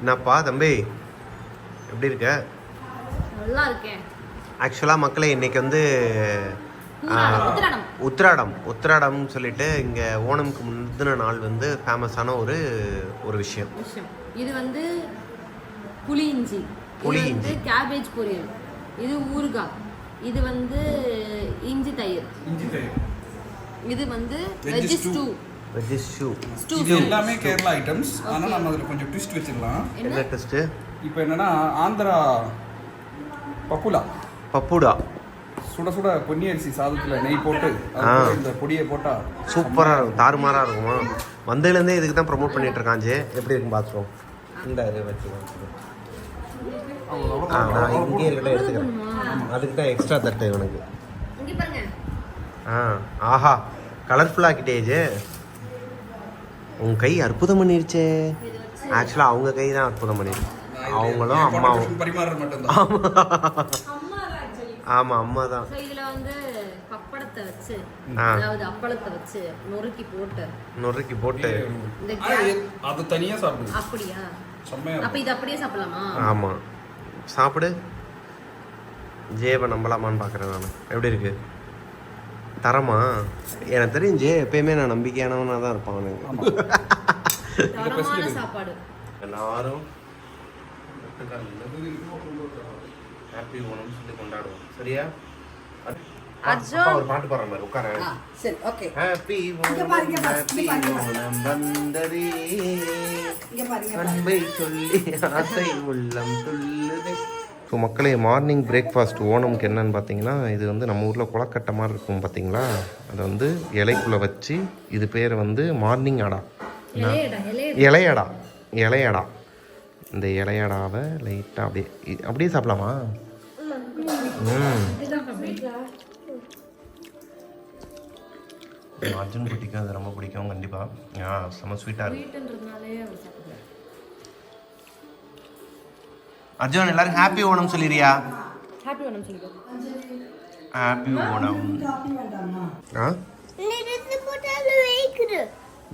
என்னப்பா தம்பி? எப்படி இருக்க? நல்லா இருக்கேன் ஆக்சுவலாக மக்களே இன்னைக்கு வந்து. உத்திராடம். உத்திராடம்னு சொல்லிட்டு இங்கே ஓணம்க்கு முந்தின நாள் வந்து ஃபேமஸான ஒரு ஒரு விஷயம். இது வந்து புளி இஞ்சி. புளி இஞ்சி. கேபேஜ் பொரியல். இது ஊறுகாய். இது வந்து இஞ்சி தயிர். இஞ்சி தயிர். இது வந்து வெஜ். ஸ்டூ வெஜிஸ்யூ ஸ்டூ இது எல்லாமே கேரளா ஐட்டம்ஸ் ஆனால் நம்ம அதில் கொஞ்சம் ட்விஸ்ட் வச்சிடலாம். என்ன? டெஸ்ட்டு இப்போ என்னன்னா ஆந்திரா பப்புலா பப்புடா. சுட சுட பொன்னி அரிசி சாதத்தில் நெய் போட்டு இந்த பொடியை போட்டால் சூப்பராக இருக்கும். தாறுமாறாக இருக்குமா? வந்ததுலேருந்தே இதுக்கு தான் ப்ரொமோட் பண்ணிட்டு இருக்கான் ஜே எப்படி இருக்கும் பார்த்துருவோம். இந்த இது வச்சு ஆ நான் இங்கே இருக்கட்டும் எடுத்துக்கிறேன். அதுக்கு தான் எக்ஸ்ட்ரா தட்டு இவனுக்கு. இங்க பாருங்க. ஆ ஆஹா. கலர்ஃபுல்லாக ஜே உன் கை அற்புதம் பண்ணிருச்சே. ஆக்சுவலாக அவங்க கை தான் அற்புதம் பண்ணிருக்கு. அவங்களும் அம்மாவும். மட்டும்தான். அம்மா ஆக்சுவலி ஆமாம் அம்மா தான். ஸோ இதுல வந்து பப்படத்தை வச்சு ஆ. அதாவது அப்பளத்தை வச்சு நொறுக்கி போட்டு நொறுக்கி போட்டு. அது தனியாக சாப்பிடுது அப்படியா? அப்ப இது அப்படியே சாப்பிடலாமா? ஆமாம் சாப்பிடு. ஜேவை நம்பலாமான்னு பார்க்குறேன் நான். எப்படி இருக்கு? தரமா? எனக்கு ஜே எப்பயுமே நான் நம்பிக்கையானவனாக தான் இருப்பான் சாப்பாடு. எல்லாரும் ஹாப்பி ஓணம் சொல்லி கொண்டாடுவோம். சரியா? அர்ஜுன். ஒரு பாட்டு பாடுற மாதிரி உட்கார. ஆ, சரி ஓகே. Happy happy. ஓணம் வந்ததே. அன்பை சொல்லி ஆசை உள்ளம் துள்ளுதே. ஸோ மக்களே மார்னிங் பிரேக்ஃபாஸ்ட் ஓணம்க்கு என்னன்னு பார்த்தீங்கன்னா இது வந்து நம்ம ஊரில் குளக்கட்டை மாதிரி இருக்கும் பார்த்தீங்களா? அதை வந்து இலைக்குள்ளே வச்சு இது பேர் வந்து மார்னிங் அடா. இலையடா இலையடா. இந்த இலையடாவை லைட்டாக அப்படியே அப்படியே சாப்பிடலாமா? ம். அர்ஜுன் குட்டிக்கு அது ரொம்ப பிடிக்கும் கண்டிப்பாக ஆ செம்ம ஸ்வீட்டாக இருக்கும் அர்ஜுன் எல்லாரும் ஹாப்பி ஓணம் சொல்லிடுறியா ஹாப்பி வேணும் சொல்லிக்கோ. ஹாப்பி ஓணம். ஆ?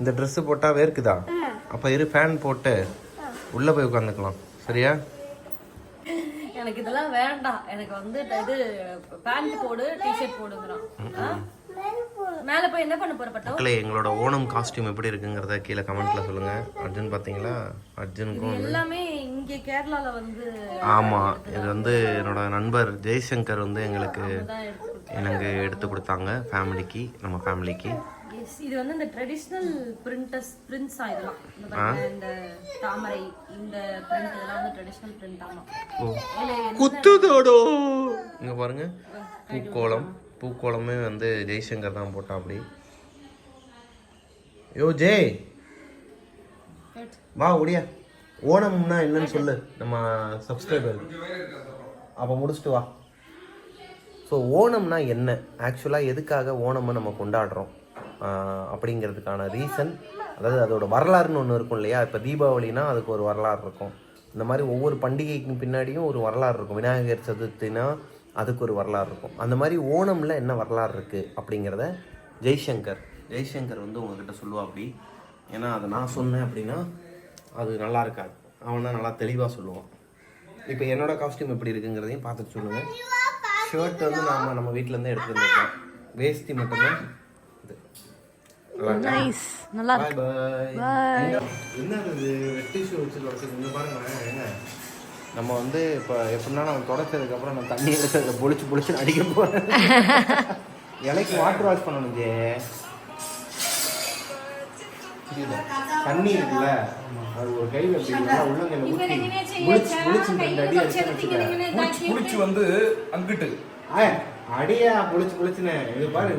இந்த ட்ரெஸ்ஸு போட்டால் வேர்க்குதா? அப்போ இரு ஃபேன் போட்டு உள்ளே போய் உட்காந்துக்கலாம் சரியா? எனக்கு இதெல்லாம் வேண்டாம் எனக்கு வந்து இது பேண்ட் போடு டிஷர்ட் போடுங்கிறான்? மேல போய் என்ன பண்ண போற பட்டோ? எங்களோட ஓணம் காஸ்டியூம் எப்படி இருக்குங்கிறத கீழே கமெண்ட்ல சொல்லுங்க. அர்ஜுன் பார்த்தீங்களா? அர்ஜுனுக்கும் எல்லாமே இங்க கேரளால வந்து ஆமாம் இது வந்து என்னோட நண்பர் ஜெய்சங்கர் வந்து எங்களுக்கு. எனக்கு எடுத்து கொடுத்தாங்க ஃபேமிலிக்கு நம்ம ஃபேமிலிக்கு. இது வந்து இந்த ட்ரெடிஷ்னல் பிரிண்டஸ் பிரிண்ட்ஸா இதெல்லாம். இந்த தாமரை இந்த பிரிண்ட் இதெல்லாம் வந்து ட்ரெடிஷ்னல் பிரிண்ட் என்ன- குத்துதோடோ! இங்க பாருங்க பூக்கோளம் பூக்கோளமே வந்து ஜெய்சங்கர் தான் போட்டா அப்படி யோ ஜெய்! வா ஒடியா ஓணம்னா என்னன்னு சொல்லு. நம்ம சப்ஸ்கிரைபர் அப்போ முடிச்சுட்டு வா. ஸோ ஓணம்னா என்ன? ஆக்சுவலாக எதுக்காக ஓணமை நம்ம கொண்டாடுறோம்? அப்படிங்கிறதுக்கான ரீசன் அதாவது அதோட வரலாறுன்னு ஒன்று இருக்கும் இல்லையா? இப்போ தீபாவளினா அதுக்கு ஒரு வரலாறு இருக்கும். இந்த மாதிரி ஒவ்வொரு பண்டிகைக்கும் பின்னாடியும் ஒரு வரலாறு இருக்கும். விநாயகர் சதுர்த்தினா அதுக்கு ஒரு வரலாறு இருக்கும். அந்த மாதிரி ஓணமில் என்ன வரலாறு இருக்குது அப்படிங்கிறத ஜெய்சங்கர். ஜெய்சங்கர் வந்து உங்ககிட்ட சொல்லுவா அப்படி. ஏன்னா அதை நான் சொன்னேன் அப்படின்னா அது நல்லா இருக்காது. அவன் தான் நல்லா தெளிவாக சொல்லுவான். இப்போ என்னோட காஸ்டியூம் எப்படி இருக்குங்கிறதையும் பார்த்துட்டு சொல்லுங்க. ஷர்ட் வந்து நாம நம்ம எடுத்துட்டு வந்திருக்கோம் வேஷ்டி மட்டும்தான். இது. நைஸ் நல்லா பாய் பாய் என்ன இது வெட்டி ஷூ வச்சு தொடச்சது இங்க பாருங்க நம்ம வந்து இப்போ எப்படின்னா நம்ம தொடச்சதுக்கு அப்புறம் நான் தண்ணி எடுத்து அதில் பொழிச்சு பொழிச்சு அடிக்க போறேன் இலைக்கு வாட்டர் வாஷ் பண்ணணும் ஜே? தண்ணி இருக்குல்ல? அது ஒரு கை அப்படி நல்லா உள்ளங்கையில ஊற்றி ரெண்டு அடி அடிச்சு புளிச்சு வந்து அங்கிட்டு. ஆ, அடியா புளிச்சு புளிச்சுனே இது பாரு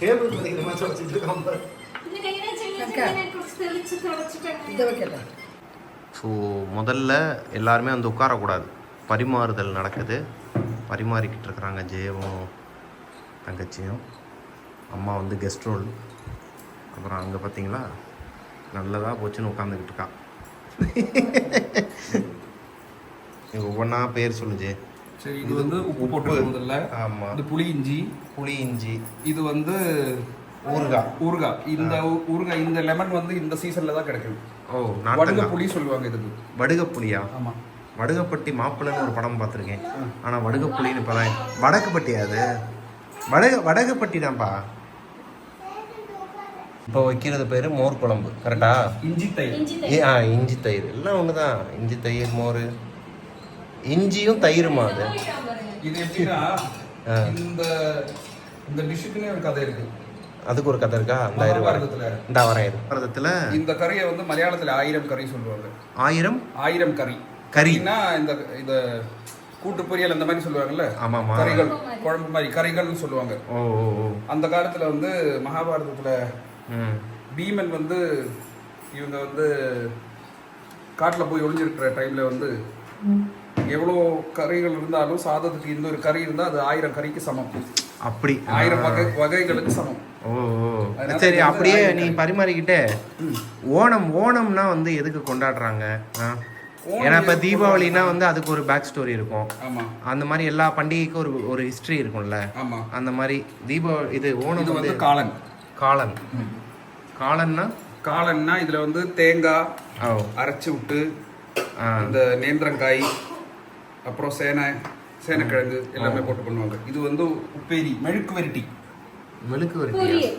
டேபிள் மாதிரி வச்சுட்டு ஸோ முதல்ல எல்லாருமே வந்து உட்காரக்கூடாது. பரிமாறுதல் நடக்குது. பரிமாறிக்கிட்டு இருக்கிறாங்க ஜெயவும் தங்கச்சியும். அம்மா வந்து கெஸ்ட் ரோல் அப்புறம் அங்கே பார்த்தீங்களா? நல்லதாக போச்சுன்னு உட்காந்துக்கிட்டு இருக்கா நீ ஒவ்வொன்றா பேர் சொல்லு ஜெய சரி இது வந்து உப்பு போட்டு முதல்ல. ஆமாம் இது புளி இஞ்சி. புளி இஞ்சி. இது வந்து ஊறுகாய். ஊறுகாய். இந்த ஊறுகாய் இந்த லெமன் வந்து இந்த சீசன்ல தான் கிடைக்கும் ஓ வடுக புளி சொல்லுவாங்க இதுக்கு. வடுகப்புலியா ஆமா. வடுகப்பட்டி மாப்பிள்ளைன்னு ஒரு படம் பார்த்துருக்கேன். ஆனால் வடுகப்புலின்னு இப்போ தான் வடக்குப்பட்டியா அது? வடக வடகுப்பட்டி தான்ப்பா இப்போ வைக்கிறது பேர் மோர் குழம்பு கரெக்டா இஞ்சி தயிர். ஏ ஆ இஞ்சி தயிர். எல்லாம் ஒன்று தான் இஞ்சி தயிர் மோர். இஞ்சியும் தயிருமா அது? இது எப்படின்னா. இந்த இந்த டிஷ்ஷுக்குன்னே ஒரு கதை இருக்கு. அதுக்கு ஒரு கதை இருக்கா? மகாபாரதத்துல. இந்த வரேன் பாரதத்தில் இந்த கறியை வந்து மலையாளத்துல ஆயிரம் கறி சொல்லுவாங்க. ஆயிரம்? ஆயிரம் கறி கறி. கறின்னா இந்த இந்த கூட்டு பொரியல் அந்த மாதிரி சொல்லுவாங்கல்ல? ஆமாம்மா கறிகள் குழம்பு மாதிரி கறிகள்னு சொல்லுவாங்க. ஓ ஓ ஓ. அந்த காலத்துல வந்து மகாபாரதத்துல பீமன் வந்து இவங்க வந்து காட்டுல போய் ஒளிஞ்சிருக்கிற டைம்ல வந்து எவ்வளோ கறிகள் இருந்தாலும் சாதத்துக்கு இந்த ஒரு கறி இருந்தால் அது ஆயிரம் கறிக்கு சமம். அப்படி. ஆயிரம் வகை வகைகளுக்கு சமம். ஓ சரி அப்படியே நீ பரிமாறிக்கிட்டே. ஓணம் ஓணம்னா வந்து எதுக்கு கொண்டாடுறாங்க? ஏன்னா இப்போ தீபாவளினா வந்து அதுக்கு ஒரு பேக் ஸ்டோரி இருக்கும். அந்த மாதிரி எல்லா பண்டிகைக்கும் ஒரு ஒரு ஹிஸ்ட்ரி இருக்கும்ல. அந்த மாதிரி தீபாவளி இது ஓணம் வந்து வந்து காளான். காளான் காளான்னா? காளான்னா இதுல வந்து தேங்காய் அரைச்சு விட்டு இந்த நேந்திரங்காய் அப்புறம் சேனை சேனைக்கிழங்கு எல்லாமே போட்டு பண்ணுவாங்க. இது வந்து உப்பேரி மெழுக்கு வரட்டி. மெழுக்கு வருட்டியா?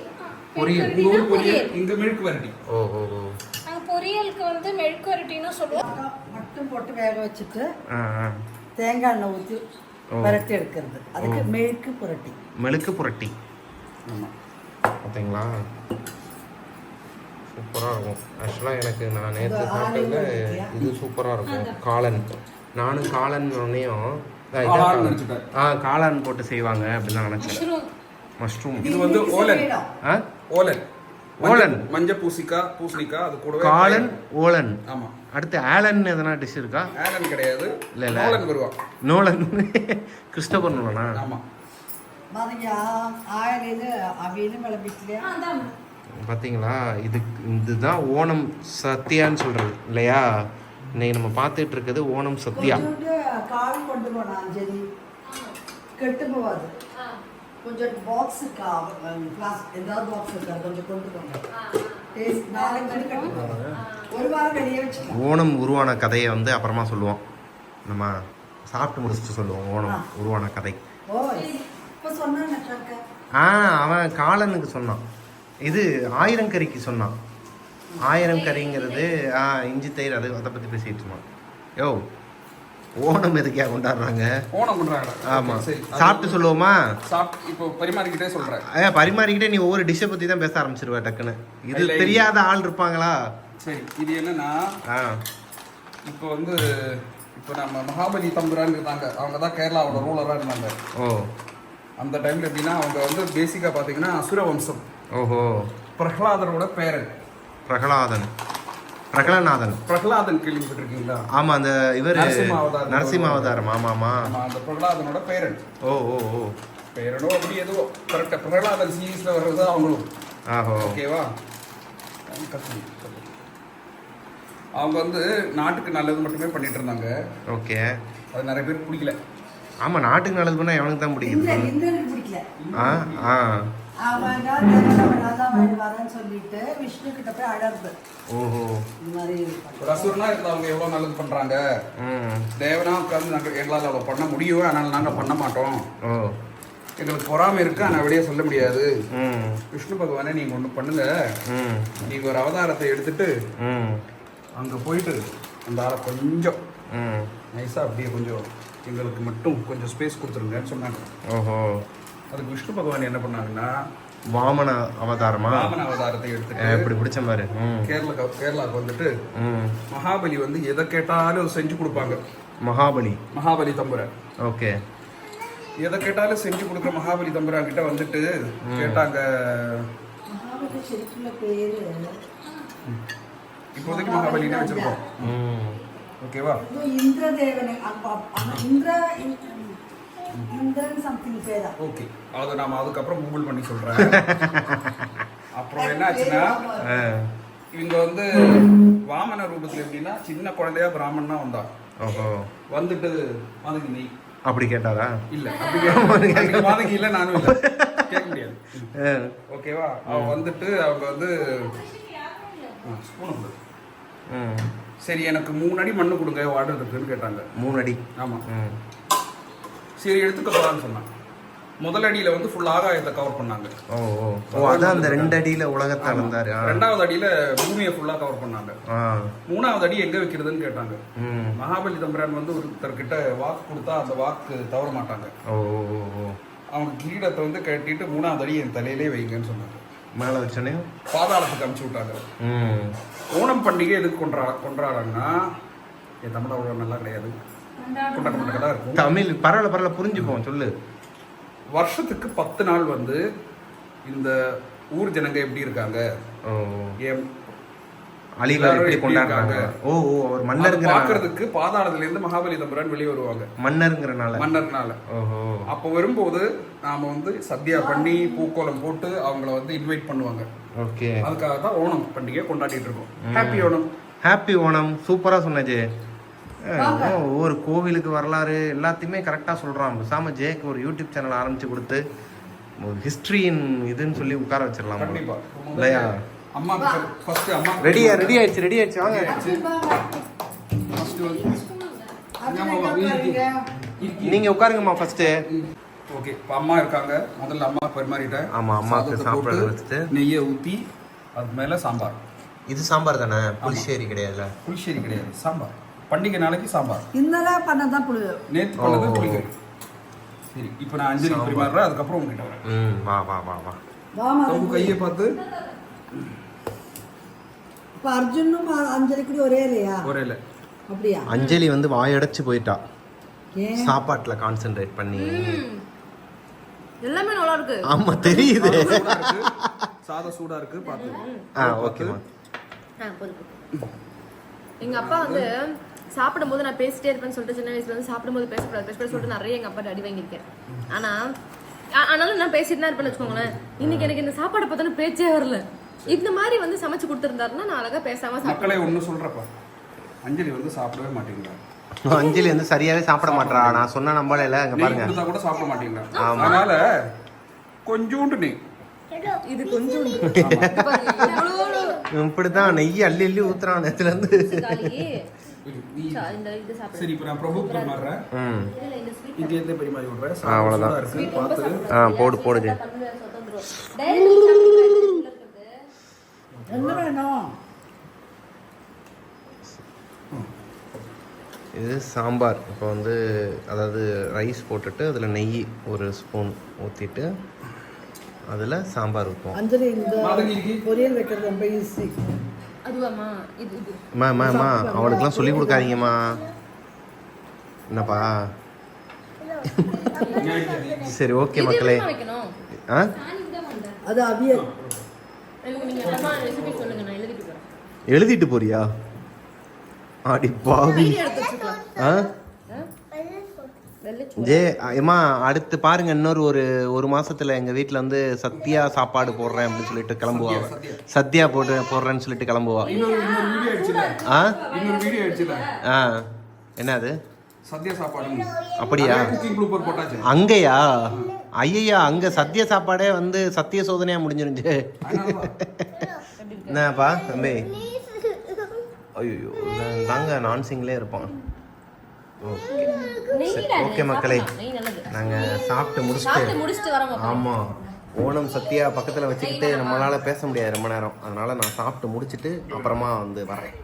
பொரியல். உங்க ஊர் பொரியல் இங்க மெழுக்கு வரட்டி. ஓ ஓ ஓ. நாங்க பொரியலுக்கு வந்து மெழுக்குவரட்டின்னு சொல்லுவோம். மட்டும் போட்டு வேக வச்சுட்டு தேங்காய் எண்ணெய் ஊற்றி புரட்டி எடுக்கிறது. அதுக்கு மெழுக்கு புரட்டி. மெழுக்கு புரட்டி. ஆமா. பார்த்தீங்களா? சூப்பராக இருக்கும். ஆக்சுவலாக எனக்கு நான் நேற்று சாப்பிட்டதுல இது சூப்பராக இருக்கும். காளான். நானும் காளான் உடனேயும். ஆ காளான் போட்டு செய்வாங்க அப்படின்னு தான் நினச்சேன். மஷ்ரூம். இது வந்து ஓலன். ஆ? ஓலன். ஓலன். மஞ்சள் மஞ்சள் பூசிக்காய் பூசணிக்காய் அது கூடவே காளான் ஓலன். ஆமா. அடுத்து ஆலன் எதனா டிஷ் இருக்கா? ஆலன் கிடையாது. இல்ல, இல்ல. நோலன். கிறிஸ்டபர் நோலனா? ஆமா. பாருங்க விளம்பிக்கலையா பார்த்தீங்களா இது இதுதான் ஓணம் சத்யான்னு சொல்கிறது இல்லையா? இன்னைக்கு நம்ம பார்த்துட்டு இருக்கிறது ஓணம் சத்யா. கொஞ்சோண்டு காவி கொண்டு போனா அஞ்சலி. கெட்டு போகாது. கொஞ்சம் பாக்ஸ் கிளாஸ் ஏதாவது பாக்ஸ் இருக்கா? கொஞ்சம் கொண்டு போங்க. ஓணம் உருவான கதையை வந்து அப்புறமா சொல்லுவோம். நம்ம சாப்பிட்டு முடிச்சுட்டு சொல்லுவோம் ஓணம் உருவான கதை. ஆ அவன் காலனுக்கு சொன்னான். இது ஆயிரம் கறிக்கு சொன்னான். ஆயிரம் கறிங்கிறது ஆ இஞ்சி தயிர் அது அதை பற்றி பேசிட்டு இருந்தான். யோ ஓணம் எதுக்கே கொண்டாடுறாங்க? ஓணம் பண்றாங்க. ஆமாம் சாப்பிட்டு சொல்லுவோமா? சாப்பிட்டு இப்போ பரிமாறிக்கிட்டே சொல்றேன். ஏ பரிமாறிக்கிட்டே நீ ஒவ்வொரு டிஷ்ஷை பற்றி தான் பேச ஆரம்பிச்சிருவ டக்குன்னு. இது. தெரியாத ஆள் இருப்பாங்களா? சரி இது என்னன்னா ஆ. இப்போ வந்து இப்போ நம்ம மகாபலி தம்புரான் இருந்தாங்க அவங்க தான் கேரளாவோட ரூலராக இருந்தாங்க. ஓ. அந்த டைம்ல எப்படின்னா அவங்க வந்து பேசிக்காக பார்த்தீங்கன்னா அசுர வம்சம் ஓஹோ. பிரகலாதரோட பேரன். பிரகலாதன். பிரகலநாதன். பிரகலாதன் கேள்விப்பட்டிருக்கீங்களா? ஆமா அந்த இவர் நரசிம்ம அவதாரம். ஆமா ஆமா அந்த பிரகலாதனோட பேரன். ஓ ஓ ஓ. பேரனோ அப்படி எதுவோ. கரெக்டாக பிரகலாதன் சீரீஸ்ல வர்றது அவங்களும். ஆஹோ. ஓகேவா. அவங்க வந்து நாட்டுக்கு நல்லது மட்டுமே பண்ணிட்டு இருந்தாங்க. ஓகே அது நிறைய பேர் பிடிக்கல. ஆமா நாட்டுக்கு நல்லது பண்ணா எவனுக்கு தான் பிடிக்குது. இந்திரன் இந்திரனுக்கு பிடிக்கல. ஆ ஆ. சொல்லிட்டு விஷ்ணு கிட்ட போய் ஓஹோ. இருந்தவங்க எவ்வளவு நல்லது பண்றாங்க? ம். தேவனா உட்கார்ந்து நாங்கள் எங்களால் அவ்வளோ பண்ண முடியும் அதனால நாங்கள் பண்ண மாட்டோம். ஓ. எங்களுக்கு பொறாமை இருக்கு ஆனால் வெளியே சொல்ல முடியாது. ம். விஷ்ணு பகவானே நீங்கள் ஒன்று பண்ணுங்க. ம். நீங்கள் ஒரு அவதாரத்தை எடுத்துட்டு ம். அங்கே போயிட்டு அந்த ஆளை கொஞ்சம் ம். நைஸாக அப்படியே கொஞ்சம் எங்களுக்கு மட்டும் கொஞ்சம் ஸ்பேஸ் கொடுத்துருங்கன்னு சொன்னாங்க. ஓஹோ. அதுக்கு விஷ்ணு பகவான் என்ன பண்ணாங்கன்னா வாமன அவதாரமா? ராமன் அவதாரத்தை எடுத்துட்டு இப்படி பிடிச்ச மாதிரி. கேரளா கேரளாவுக்கு வந்துட்டு ம். மகாபலி வந்து எதை கேட்டாலும் செஞ்சு கொடுப்பாங்க. மகாபலி. மகாபலி தம்புரை. ஓகே. எதை கேட்டாலும் செஞ்சு கொடுக்குற மகாபலி தம்புரா கிட்ட வந்துட்டு கேட்டாங்க. மகாபலி செருக்குள்ள பேரு. இப்போதைக்கு மகாபலினே வச்சிருக்கோம். ம். ஓகேவா இந்திர இந்திரன் சம்திங் பேரா ஓகே அது நாம அதுக்கப்புறம் கூகுள் பண்ணி சொல்றேன். அப்புறம் என்ன ஆச்சுன்னா ஆ இவங்க வந்து வாமன ரூபத்துல எப்படின்னா சின்ன குழந்தையா பிராமணனா வந்தான் ஓஹோ. வந்துட்டு மாதங்கி நெய் அப்படி கேட்டாரா? இல்ல அப்படி மாதங்கி இல்ல நானும் இல்ல. கேட்க முடியாது. ஆ. ஓகேவா அவன் வந்துட்டு அவங்க வந்து ஸ்பூன் சரி எனக்கு மூணு அடி மண்ணு கொடுங்க வாடுறதுக்குன்னு கேட்டாங்க. மூணு அடி ஆமாம் சரி எடுத்துக்க போகலான்னு சொன்னான் முதல் அடியில் வந்து ஃபுல் ஆகாயத்தை கவர் பண்ணாங்க. ஓ ஓ. அதான் அந்த ரெண்டு அடியில உலகத்தை அளந்தாரு. ரெண்டாவது அடியில் பூமியை ஃபுல்லாக கவர் பண்ணாங்க. மூணாவது அடி எங்கே வைக்கிறதுன்னு கேட்டாங்க. மகாபலி தம்பரான் வந்து ஒருத்தர்கிட்ட வாக்கு கொடுத்தா அந்த வாக்கு தவற மாட்டாங்க. ஓ அவங்க கிரீடத்தை வந்து கட்டிட்டு மூணாவது அடி என் தலையிலே வைங்கன்னு சொன்னாங்க. மேலே வச்சோன்னே? பாதாளத்துக்கு அனுப்பிச்சு விட்டாங்க. ஓணம் பண்டிகை எதுக்கு கொண்டா கொண்டாடுறாங்கன்னா என் தமிழ் அவ்வளோ நல்லா கிடையாது. கொண்டாட இருக்கும். தமிழ் பரவாயில்ல பரவாயில்ல புரிஞ்சுப்போம் சொல்லு. வருஷத்துக்கு பத்து நாள் வந்து இந்த ஊர் ஜனங்க எப்படி இருக்காங்க? ஏன் அழிவர் எப்படி கொண்டாடுறாங்க? ஓ ஓ அவர் மன்னருங்கிற பார்க்கறதுக்கு பாதாளத்துல இருந்து மகாபலி தம்பரான் வெளியே வருவாங்க. மன்னருங்கிறனால. மன்னர்னால. ஓஹோ. அப்போ வரும்போது நாம வந்து சத்யா பண்ணி பூக்கோலம் போட்டு அவங்கள வந்து இன்வைட் பண்ணுவாங்க. ஓகே. அதுக்காக தான் ஓணம் பண்டிகை கொண்டாடிட்டு இருக்கோம். ஹாப்பி ஓணம். ஹாப்பி ஓணம். சூப்பரா சொன்னஜே. ஒவ்வொரு கோவிலுக்கு வரலாறு எல்லாத்தையுமே கரெக்டாக சொல்கிறான் பேசாம ஜேக்கு ஒரு யூடியூப் சேனல் ஆரம்பிச்சு கொடுத்து ஹிஸ்ட்ரியின் இதுன்னு சொல்லி உட்கார வச்சிடலாம் கண்டிப்பா. இல்லையா? அம்மா ஃபர்ஸ்ட் அம்மா ரெடியா ரெடி ஆயிடுச்சு ரெடி ஆயிடுச்சு வாங்க ஃபர்ஸ்ட்? நீங்க உட்காருங்கம்மா ஃபர்ஸ்ட் ஓகே இப்போ அம்மா இருக்காங்க. முதல்ல அம்மா பரிமாறிட்டேன். ஆமாம் அம்மாவுக்கு சாப்பாடு வச்சுட்டு. நெய்யை ஊற்றி அது மேலே சாம்பார். இது சாம்பார் தானே? புளிச்சேரி கிடையாதுல? புளிச்சேரி கிடையாது. சாம்பார். பண்டிகை நாளைக்கு சாம்பார். இந்தல பண்ணதான் புளி நேத்து பண்ணது புளிக்கறி. சரி இப்போ நான் அஞ்சலி பரிமாறுறேன் அதுக்கப்புறம் உங்ககிட்ட வரேன். ம் வா வா வா வா. உங்க கையை பார்த்து. இப்போ அர்ஜுனும் அஞ்சலி கூட ஒரே இல்லையா ஒரே இல்லை அப்படியா? அஞ்சலி வந்து வாயடைச்சு போயிட்டா. சாப்பாட்டில் கான்சென்ட்ரேட் பண்ணி. எல்லாமே நல்லா இருக்கு. ஆமா தெரியுது. சாதம் சூடா இருக்கு. பார்த்து. ஆ போதும். எங்க அப்பா வந்து சாப்பிடும்போது நான் பேசிட்டே இருப்பேன்னு சொல்லிட்டு சின்ன வயசுல வந்து சாப்பிடும்போது பேசக்கூடாது. பேசக்கூடாது சொல்லிட்டு நிறைய எங்க அப்பா அடி வாங்கியிருக்கேன். ஆனா ஆனாலும் நான் பேசிட்டு தான் இருப்பேன்னு வச்சுக்கோங்களேன். இன்னைக்கு எனக்கு இந்த சாப்பாடை பார்த்தாலும் பேச்சே வரல. இந்த மாதிரி வந்து சமைச்சு கொடுத்துருந்தாருன்னா நான் அழகா பேசாம சாப்பிடுவேன். மக்களே ஒன்று சொல்றப்ப அஞ்சலி வந்து சாப்பிடவே மாட்டேங்கிறா அஞ்சலி வந்து சரியாவே சாப்பிட மாட்றா நான் சொன்ன நம்பல இல்ல நெய் பாருங்க. கூட சாப்பிட மாட்டேங்கிறா. அதனால கொஞ்சோண்டு நெய் இது கொஞ்சம் இது பாருங்க, எவ்வளவு இப்படிதான் நெய் அள்ளி அள்ளி ஊத்துறான் நேத்துல இருந்து காலி. சா- இந்த இது சாப்பிடு. சரி இப்போ நான் பிரபு பரிமாறுறேன் ம். இதுல இந்த ஸ்வீட் இங்கே இருந்து பரிமாறி விடுறேன். ஆ, இருக்கு. பார்த்து. போடு போடுது இது சாம்பார். இப்போ வந்து அதாவது ரைஸ் போட்டுட்டு அதில் நெய் ஒரு ஸ்பூன் ஊற்றிட்டு அதில் சாம்பார் ஊற்றுவோம் அஞ்சலி இந்த. பொரியல் வைக்கிறது ரொம்ப ஈஸி அதுவாமா இது இது. அம்மா அம்மா அம்மா அவளுக்குலாம் சொல்லி கொடுக்காதீங்கம்மா. என்னப்பா? சரி ஓகே மக்களே. ஆ? அது அவியல். எழுதிட்டு போறியா? ஆடி பாவி. ஜே ஏம்மா அடுத்து பாருங்க இன்னொரு ஒரு ஒரு மாசத்துல எங்க வீட்ல வந்து சத்யா சாப்பாடு போடுறேன் அப்படின்னு சொல்லிட்டு கிளம்புவா. சத்யா போட்டு போடுறேன்னு சொல்லிட்டு கிளம்புவா. ஆ? ஆ. என்னது? சத்யா சாப்பாடு. அப்படியா? அங்கயா ஐயா அங்க சத்திய சாப்பாடே வந்து சத்திய சோதனையா முடிஞ்சிருந்துச்சு. என்னப்பா தம்பி? ஐயோ தாங்க நான் சிங்லே இருப்பான். ஓகே மக்களே. சாப்பிடலாம். நெய் நல்லது. நாங்க சாப்பிட்டு முடிச்சுட்டு சாப்பிட்டு முடிச்சுட்டு வரோம் மக்களே. ஆமா ஓணம் சத்யா பக்கத்துல வச்சுக்கிட்டு நம்மளால பேச முடியாது ரொம்ப நேரம். அதனால நான் சாப்பிட்டு முடிச்சிட்டு அப்புறமா வந்து வரேன்.